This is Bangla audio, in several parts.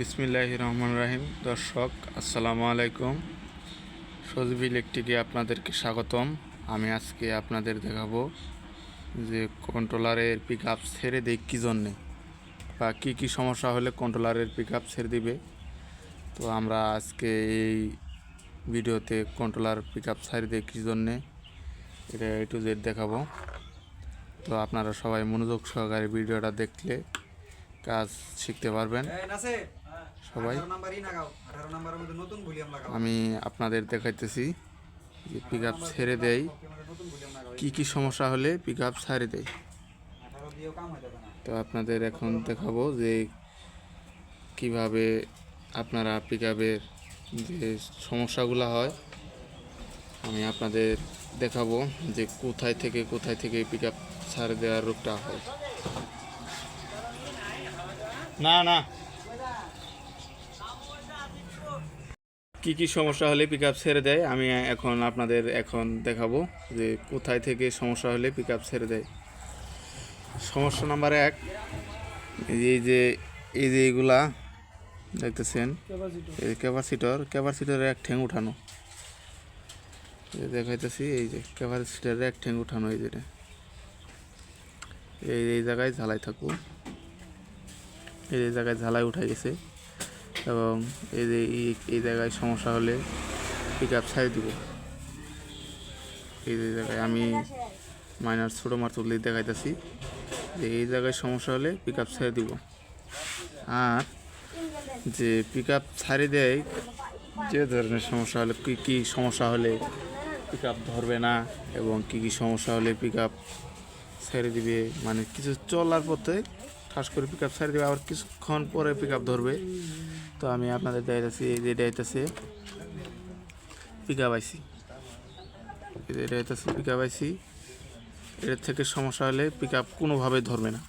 বিসমিল্লাহ রহমান রাহিম। দর্শক, আসসালামু আলাইকুম। সজীব ইলেকট্রিকে আপনাদেরকে স্বাগতম। আমি আজকে আপনাদের দেখাবো যে কন্ট্রোলারের পিক আপ ছেড়ে দেয় কী জন্যে বা কী কী সমস্যা হলে কন্ট্রোলারের পিক আপ ছেড়ে দিবে। তো আমরা আজকে এই ভিডিওতে কন্ট্রোলার পিক আপ ছেড়ে দেয় কী জন্যে এটা এ টু জেড দেখাবো। তো আপনারা সবাই মনোযোগ সহকারে ভিডিওটা দেখলে কাজ শিখতে পারবেন। সবাই। 18 নাম্বারই লাগাও 18 নাম্বারের মধ্যে নতুন ভলিউম লাগাও। আমি আপনাদের দেখাইতেছি যে পিক আপ ছেড়ে দেয়। কি কি সমস্যা হলে পিক আপ ছেড়ে দেয়। 18 দিয়েও কাম যাবে না। তো আপনাদের এখন দেখাবো যে কীভাবে আপনারা পিক আপের যে সমস্যাগুলো হয়। আমি আপনাদের দেখাবো যে কোথায় থেকে কোথায় থেকে পিক আপ ছাড়ে দেওয়ার রোগটা হয়। না না। কি কি সমস্যা হলে পিক ছেড়ে দেয়, আমি এখন আপনাদের এখন দেখাবো যে কোথায় থেকে সমস্যা হলে পিক ছেড়ে দেয়। সমস্যা নাম্বার এক, এই যে এই যে এগুলা, দেখতেছেন? ক্যাপাসিটর ক্যাপাসিটরের এক ঠ্যাং উঠানো। দেখাইতেছি, এই যে ক্যাপাসিটরের এক ঠ্যাং উঠানো, এই যেটা। এই এই জায়গায় ঝালাই থাকব এই জায়গায় ঝালাই উঠে গেছে। এবং এই যে এই- জায়গায় সমস্যা হলে পিক আপ ছাড়ি দিব। এই জায়গায় আমি মাইনার ছোটো মার তুললেই দেখাইতেছি যে এই জায়গায় সমস্যা হলে পিক আপ ছেড়ে দিব। আর যে পিক আপ ছাড়ি দেয়, যে ধরনের সমস্যা হলে কী কী সমস্যা হলে পিক আপ ধরবে না এবং কী কী সমস্যা হলে পিক আপ ছেড়ে দিবে মানে কিছু চলার পথে ঠাস করে পিক আপ ছেড়ে দেবে। আবার কিছুক্ষণ পরে পিক আপ ধরবে। তো আমি আপনাদের দেখাইতেছি, এই যে দেখাইতেছে পিক আপ আইসি এই পিক আপ আইসি এর থেকে সমস্যা হলে পিক আপ কোনোভাবে ধরবে না।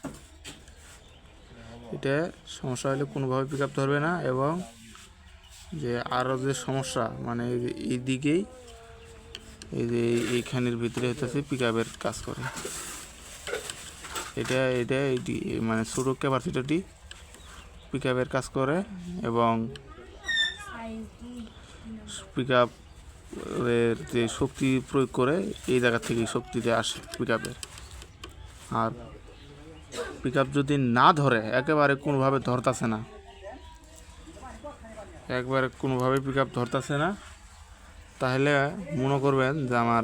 এটা সমস্যা হলে কোনোভাবে পিক আপ ধরবে না এবং যে আরও যে সমস্যা মানে এই দিকেই এই যে এই- এইখানের ভিতরে হইতেছে পিক আপের কাজ করে। এটা এটা মানে ছোটো ক্যাপাসিটিটি পিক আপের কাজ করে এবং পিক আপের যে শক্তি প্রয়োগ করে এই জায়গা থেকেই শক্তিটা আসে পিক আপের আর পিক আপ যদি না ধরে, একেবারে কোনোভাবে ধরতাছে না। একবারে কোনোভাবে পিক আপ ধরতাছে না, তাহলে মনে করবেন যে আমার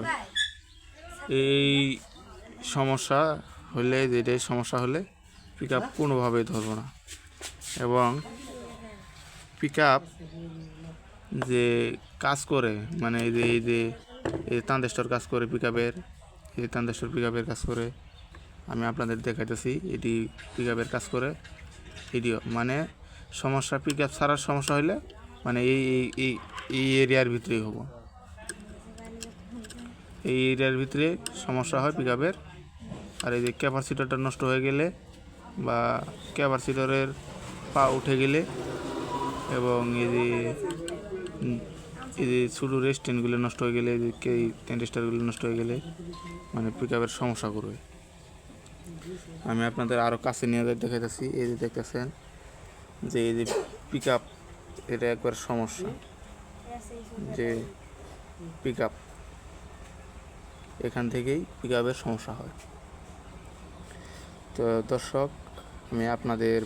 এই সমস্যা হলে যেটাই সমস্যা হলে পিক আপ কোনোভাবেই ধরবো না। এবং পিক আপ যে কাজ করে মানে এই যে এই যে এই যে তান্দেশ্বর কাজ করে পিক আপের এই তান্দেশ্বর পিক আপের কাজ করে, আমি আপনাদের দেখাইতেছি, এটি পিক আপের কাজ করে, এটিও মানে সমস্যা পিক আপ ছাড়ার সমস্যা হলে মানে এই- এই এই এরিয়ার ভিতরেই হব। এই এরিয়ার ভিতরে সমস্যা হয় পিক আপের আর এই যে ক্যাপাসিটারটা নষ্ট হয়ে গেলে বা ক্যাপাসিটরের পা উঠে গেলে এবং এই যে এই যে ছোটো রেস্টেন্টগুলো নষ্ট হয়ে গেলে, এই টেন্ডেস্টারগুলো নষ্ট হয়ে গেলে মানে পিক আপের সমস্যা করবে। আমি আপনাদের আরও কাছে নিয়ে দেখাইতেছি। এই যে দেখতেছেন যে, এই যে পিক আপ এটা একবার সমস্যা। যে পিক আপ এখান থেকেই পিক আপের সমস্যা হয়। তো দর্শক, আমি আপনাদের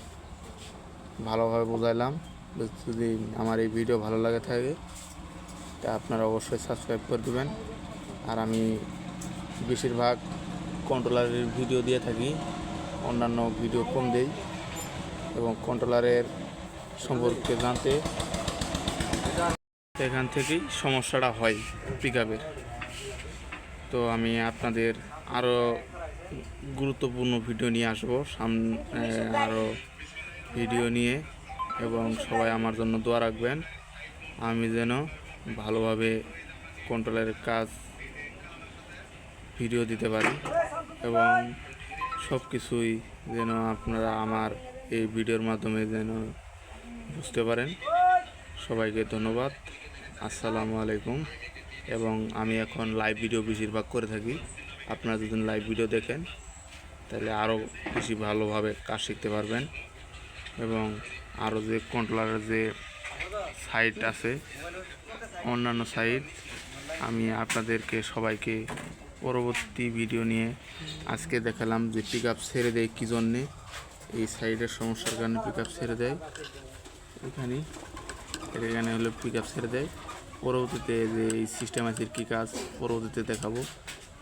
ভালোভাবে বোঝাইলাম। যদি আমার এই ভিডিও ভালো লাগে থাকে, তা আপনারা অবশ্যই সাবস্ক্রাইব করে দেবেন। আর আমি বেশিরভাগ কন্ট্রোলারের ভিডিও দিয়ে থাকি, অন্যান্য ভিডিও কম দেই এবং কন্ট্রোলারের সম্পর্কে জানতে এখান থেকেই সমস্যাটা হয় পিক তো আমি আপনাদের আরও গুরুত্বপূর্ণ ভিডিও নিয়ে আসব। সামনে আরও ভিডিও নিয়ে এবং সবাই আমার জন্য দোয়া রাখবেন। আমি যেন ভালোভাবে কন্ট্রোলের কাজ ভিডিও দিতে পারি এবং সব কিছুই যেন আপনারা আমার এই ভিডিওর মাধ্যমে যেন বুঝতে পারেন। সবাইকে ধন্যবাদ। আসসালামু আলাইকুম। এবং আমি এখন লাইভ ভিডিও বেশিরভাগ করে থাকি। আপনারা যদি লাইভ ভিডিও দেখেন, তাহলে আরও বেশি ভালোভাবে কাজ শিখতে পারবেন। এবং আরও যে কন্ট্রোলারের যে সাইট আছে, অন্যান্য সাইট আমি আপনাদেরকে সবাইকে পরবর্তী ভিডিও নিয়ে আজকে দেখালাম যে পিক আপ ছেড়ে দেয় কী জন্যে। এই সাইডের সমস্যার কারণে পিক আপ ছেড়ে দেয়। এখানে এখানে হলো পিক আপ ছেড়ে দেয়। পরবর্তীতে যে এই সিস্টেম আছে কী কাজ, পরবর্তীতে দেখাবো।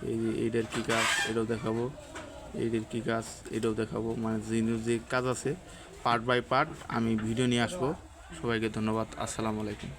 এই এইটার কী কাজ এটাও দেখাবো। এইটার কী কাজ এটাও দেখাবো। মানে যে যে কাজ আছে পার্ট বাই পার্ট আমি ভিডিও নিয়ে আসব। সবাইকে ধন্যবাদ। আসসালামু আলাইকুম।